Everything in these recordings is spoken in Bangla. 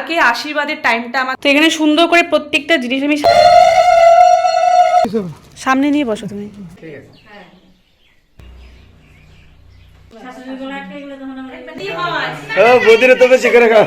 কালকে আশীর্বাদের টাইমটা আমার তো এখানে সুন্দর করে প্রত্যেকটা জিনিস আমি সামনে নিয়ে বসো তুমি। বৌদিরে তবে শিখে রাখা।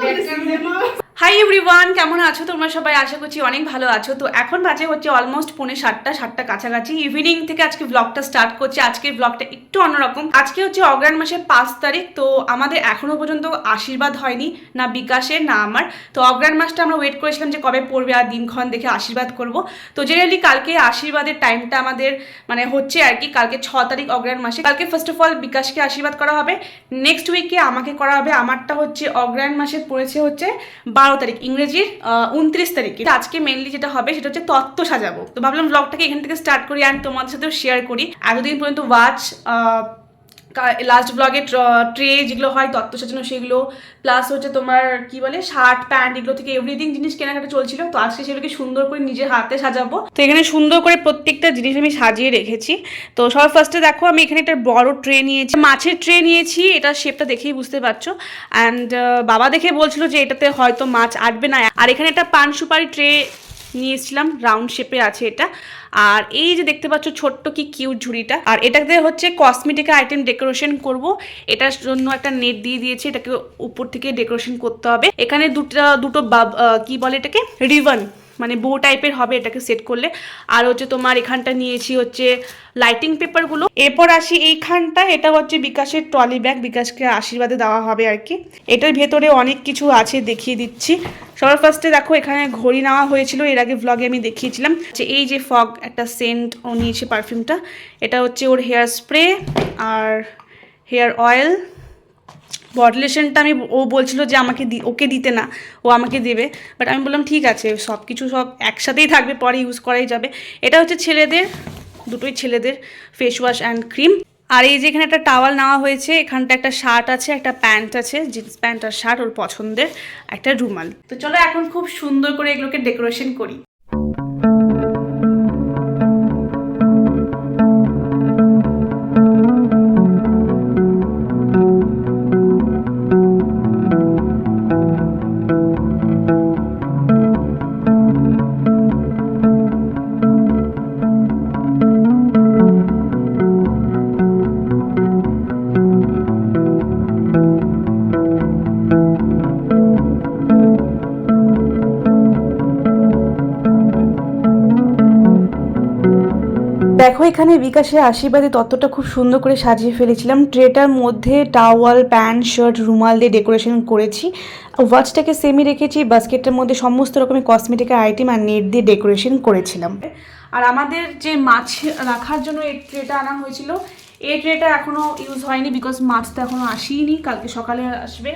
হাই এভরিওয়ান কেমন আছো তোমরা সবাই? আশা করছি অনেক ভালো আছো। তো এখন বাজে হচ্ছে অলমোস্ট পৌনে সাতটা সাতটা কাছাকাছি। ইভিনিং থেকে আজকে ব্লগটা স্টার্ট করছি। আজকের ব্লগটা একটু অন্যরকম। আজকে হচ্ছে অগ্রায়ণ মাসের পাঁচ তারিখ, তো আমাদের এখনও পর্যন্ত আশীর্বাদ হয়নি, না বিকাশের, না আমার। তো অগ্রাণ মাসটা আমরা ওয়েট করেছিলাম যে কবে পড়বে আর দিনক্ষণ দেখে আশীর্বাদ করব। তো জেনারেলি কালকে আশীর্বাদের টাইমটা আমাদের মানে হচ্ছে আর কি, কালকে ছ তারিখ অগ্রায়ণ মাসে। কালকে ফার্স্ট অফ অল বিকাশকে আশীর্বাদ করা হবে। নেক্সট উইকে আমাকে করা হবে। আমারটা হচ্ছে অগ্রায়ণ মাসে পড়েছে হচ্ছে বারো তারিখ। ইংরেজির উনত্রিশ তারিখে। আজকে মেনলি যেটা হবে, সেটা হচ্ছে তত্ত্ব সাজাবো। তো ভাবলাম ব্লগটাকে এখান থেকে স্টার্ট করি অ্যান্ড তোমাদের সাথেও শেয়ার করি। এতদিন পর্যন্ত ওয়াচ লাস্ট ব্লগে ট্রে যেগুলো হয় তত্ত্ব সাজানো সেগুলো প্লাস হচ্ছে তোমার কি বলে শার্ট প্যান্ট এগুলো থেকে এভরিথিং জিনিস কেনাকাটা চলছিল। তো আজকে সেগুলোকে সুন্দর করে নিজের হাতে সাজাবো। তো এখানে সুন্দর করে প্রত্যেকটা জিনিস আমি সাজিয়ে রেখেছি। তো সবার ফার্স্টে দেখো, আমি এখানে একটা বড় ট্রে নিয়েছি। মাছের ট্রে নিয়েছি, এটা শেপটা দেখেই বুঝতে পারছ। অ্যান্ড বাবা দেখে বলছিল যে এটাতে হয়তো মাছ আটবে না। আর এখানে একটা পান সুপারি ট্রে নিয়ে এসেছিলাম রাউন্ড শেপে আছে এটা। আর এই যে দেখতে পাচ্ছ ছোট্ট কি কিউট ঝুড়িটা। আর এটাতে হচ্ছে কসমেটিক আইটেম ডেকোরেশন করব। এটার জন্য একটা নেট দিয়ে দিয়েছে, এটাকে উপর থেকে ডেকোরেশন করতে হবে। এখানে দুটো দুটো কি বলে এটাকে? রিবন মানে বো টাইপের হবে এটাকে সেট করলে। আর হচ্ছে তোমার এখানটা নিয়েছি হচ্ছে লাইটিং পেপারগুলো এরপর আসি এইখানটা, এটা হচ্ছে বিকাশের ট্রলি ব্যাগ বিকাশকে আশীর্বাদে দেওয়া হবে আর কি। এটার ভেতরে অনেক কিছু আছে দেখিয়ে দিচ্ছি। সবার ফার্স্টে দেখো, এখানে ঘড়ি নেওয়া হয়েছিল, এর আগে ব্লগে আমি দেখিয়েছিলাম। যে এই যে ফগ একটা সেন্ট ও নিয়েছে পারফিউমটা এটা হচ্ছে ওর হেয়ার স্প্রে আর হেয়ার অয়েল বটলেশনটা আমি, ও বলছিল যে আমাকে দি, ওকে দিতে না, ও আমাকে দেবে। বাট আমি বললাম, ঠিক আছে, সব কিছু সব একসাথেই থাকবে, পরে ইউজ করাই যাবে। এটা হচ্ছে ছেলেদের, দুটোই ছেলেদের ফেস ওয়াশ অ্যান্ড ক্রিম আর এই যে এখানে একটা টাওয়াল নেওয়া হয়েছে, এখানটা একটা শার্ট আছে, একটা প্যান্ট আছে জিন্স প্যান্ট আর শার্ট ওর পছন্দের একটা রুমাল। তো চলো এখন খুব সুন্দর করে এগুলোকে ডেকোরেশন করি। দেখো, এখানে বিকাশের আশীর্বাদে তত্ত্বটা খুব সুন্দর করে সাজিয়ে ফেলেছিলাম। ট্রেটার মধ্যে টাওয়াল, প্যান্ট, শার্ট, রুমাল দিয়ে ডেকোরেশন করেছি। ওয়াচটাকে সেমি রেখেছি বাস্কেটটার মধ্যে সমস্ত রকমের কসমেটিকের আইটেম আর নেট দিয়ে ডেকোরেশন করেছিলাম। আর আমাদের যে মাছ রাখার জন্য এই ট্রেটা আনা হয়েছিল, এই ট্রেটা এখনও ইউজ হয়নি বিকজ মাছ তো এখনও আসেইনি, কালকে সকালে আসবে।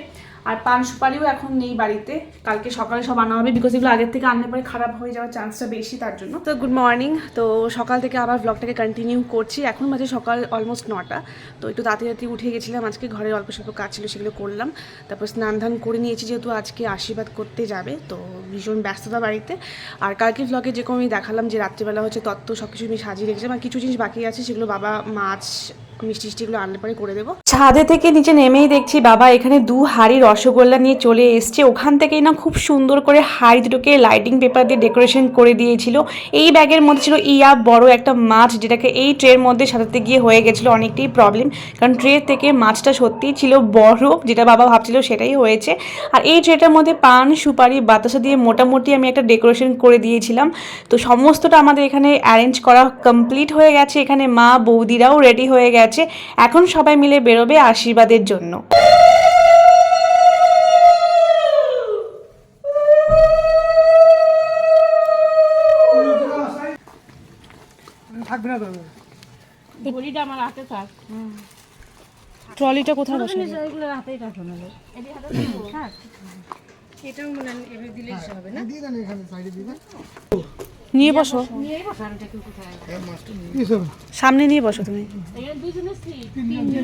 আর পান সুপারিও এখন নেই বাড়িতে। কালকে সকালে সব আনা হবে বিকজ এগুলো আগের থেকে আনলে পরে খারাপ হয়ে যাওয়ার চান্সটা বেশি তার জন্য। তো গুড মর্নিং তো সকাল থেকে আবার ব্লগটাকে কন্টিনিউ করছি। এখন মাঝে সকাল অলমোস্ট নটা। তো একটু তাড়াতাড়ি উঠে গেছিলাম। আজকে ঘরে অল্প স্বল্প কাজ ছিল, সেগুলো করলাম। তারপর স্নান ধান করে নিয়েছি যেহেতু আজকে আশীর্বাদ করতে যাবে। তো ভীষণ ব্যস্ততা বাড়িতে। আর কালকে ব্লগে যেরকম আমি দেখালাম যে রাত্রিবেলা হচ্ছে তত্ত্ব সব কিছু আমি সাজিয়ে রেখেছিলাম, আর কিছু জিনিস বাকি আছে সেগুলো বাবা মাছ ছাদে থেকে নিচে নেমেই দেখছি বাবা এখানে দু হাড়ি রসগোল্লা নিয়ে চলে এসছে। ওখান থেকেই না খুব সুন্দর করে হাড়ি দুটোকে লাইটিং পেপার দিয়ে ডেকোরেশন করে দিয়েছিল। এই ব্যাগের মধ্যে ছিল ইয়া বড় একটা মাছ যেটাকে এই ট্রের মধ্যে সাজাতে গিয়ে হয়ে গেছিল অনেকটাই প্রবলেম কারণ ট্রে থেকে মাছটা সত্যিই ছিল বড়, যেটা বাবা ভাবছিল সেটাই হয়েছে। আর এই ট্রেটার মধ্যে পান, সুপারি, বাতাসা দিয়ে মোটামুটি আমি একটা ডেকোরেশন করে দিয়েছিলাম। তো সমস্তটা আমাদের এখানে অ্যারেঞ্জ করা কমপ্লিট হয়ে গেছে। এখানে মা বৌদিরাও রেডি হয়ে গেছে। এখন সবাই মিলে বেরোবে আশীর্বাদের জন্য। থাকবে না তবে ঘড়িটা আমার হাতে থাক। ট্রলিটা কোথায় বসাবো? এগুলো হাতেই রাখো না এটাও মনে হয় এভাবে দিলেই হবে না? দিয়ে দেন এখানে সাইডে দিয়ে দেন। নিয়ে বসো। সামনে নিয়ে বসো তুমি।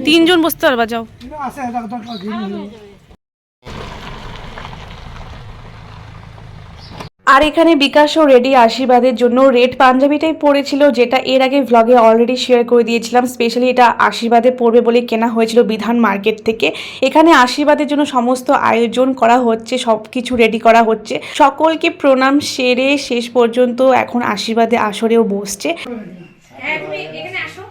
তিনজন বসতে পারবা যাও আছে এটা দরকার কি হয়ে যাবে আর এখানে বিকাশ ও রেডি আশীর্বাদের জন্য রেড পাঞ্জাবিটাই পরেছিল যেটা এর আগে ভ্লগে অলরেডি শেয়ার করে দিয়েছিলাম। স্পেশালি এটা আশীর্বাদে পড়বে বলে কেনা হয়েছিল বিধান মার্কেট থেকে। এখানে আশীর্বাদের জন্য সমস্ত আয়োজন করা হচ্ছে সব কিছু রেডি করা হচ্ছে। সকলকে প্রণাম সেরে শেষ পর্যন্ত এখন আশীর্বাদে আসরেও বসছে হ্যাঁ তুমি এখানে আসো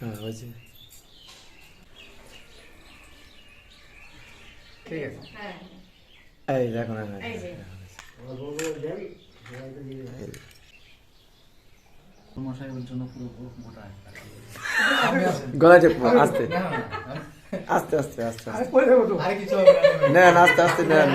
হ্যাঁ হয়েছে ঠিক আছে হ্যাঁ এই দেখো না এই গলা চেপো আস্তে আস্তে। আস্তে আস্তে আস্তে না। আস্তে আস্তে নেন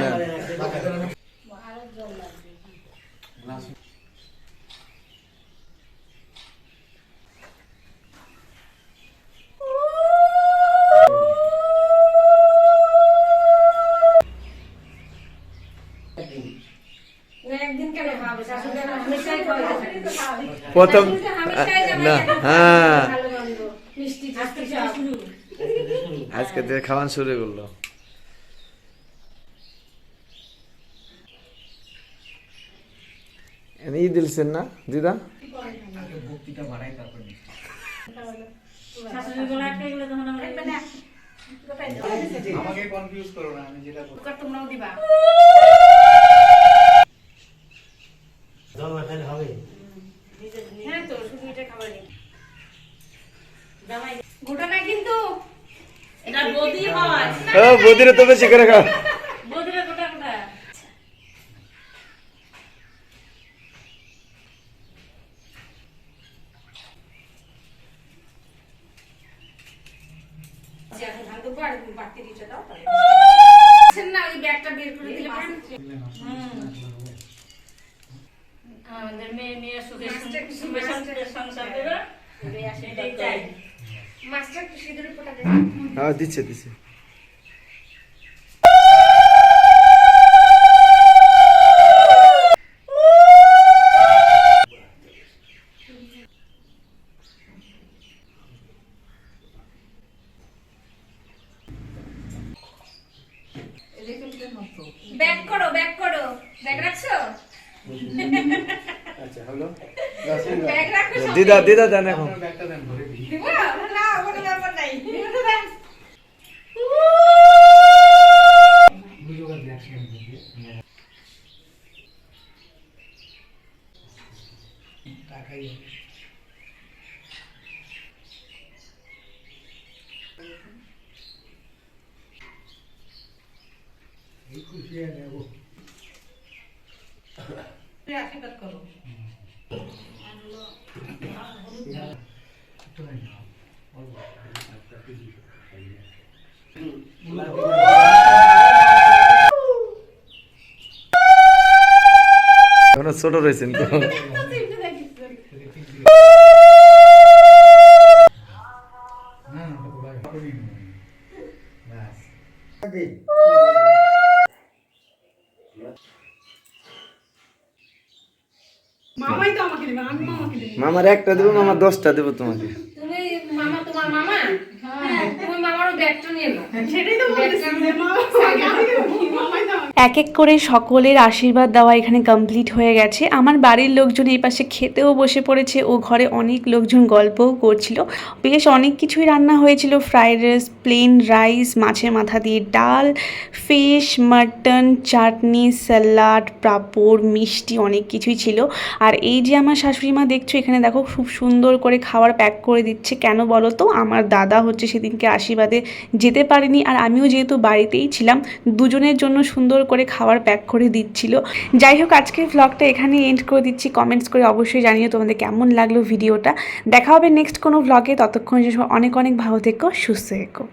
প্রথম না হ্যাঁ। আজকে থেকে খাওয়ান শুরু করল। এই দিলছেন না দিদা? আমাকে কনফিউজ করো না আমি যেটা তোমরাও দিবা। তো শুধু এটা খাবার নেই জামাই গোটা না কিন্তু এটা বদি হয়। ও বদিরে তো বেশি করে খাও বদিরা গোটা গোটা। না ওই ব্যাগটা বের করে দিলে মেয়ে মেয়ে সুখে সুখে সংসার দেবে। সেটাই চাই। মাছটা একটু সিঁদুরে ফোটা দেবে হ্যাঁ দিচ্ছে দিচ্ছে। ব্যাক করো ব্যাক করো। ব্যাগ রাখছো? আচ্ছা হলো ব্যাগ রাখো দিদা দিদা দেন এখন আপনার ব্যাগটা দেন ধরে দিই। ছোট রয়েছেন তো না না ওটা বলা করি ব্যাস মামাই তো আমাকে দেবে আমি মামাকে দেবো। মামার একটা দেবো মামার দশটা দেবো তোমাকে। তুমি মামা তোমার মামা? হ্যাঁ। তুমি মামারও ব্যাগটা নিয়ে নাও। সেটাই তো ব্যাগটা এক এক করে সকলের আশীর্বাদ দেওয়া এখানে কমপ্লিট হয়ে গেছে। আমার বাড়ির লোকজন এই পাশে খেতেও বসে পড়েছে ও ঘরে অনেক লোকজন গল্পও করছিল। বেশ অনেক কিছুই রান্না হয়েছিল। ফ্রাইড রাইস প্লেন রাইস মাছের মাথা দিয়ে ডাল ফিশ মাটন চাটনি স্যালাড পাঁপড়, মিষ্টি অনেক কিছুই ছিল। আর এই যে আমার শাশুড়ি মা দেখছ এখানে দেখো খুব সুন্দর করে খাবার প্যাক করে দিচ্ছে। কেন বলো তো? আমার দাদা হচ্ছে সেদিনকে আশীর্বাদে যেতে পারেনি। আর আমিও যেহেতু বাড়িতেই ছিলাম, দুজনের জন্য সুন্দর করে খাবার প্যাক করে দিচ্ছিল। যাই হোক, আজকের ভ্লগটা এখানে এন্ড করে দিচ্ছি। কমেন্টস করে অবশ্যই জানিও তোমাদের কেমন লাগল ভিডিওটা দেখা হবে নেক্সট কোনো ভ্লগে ততক্ষণ অনেক অনেক ভালো থেকো, সুস্থ থেকো।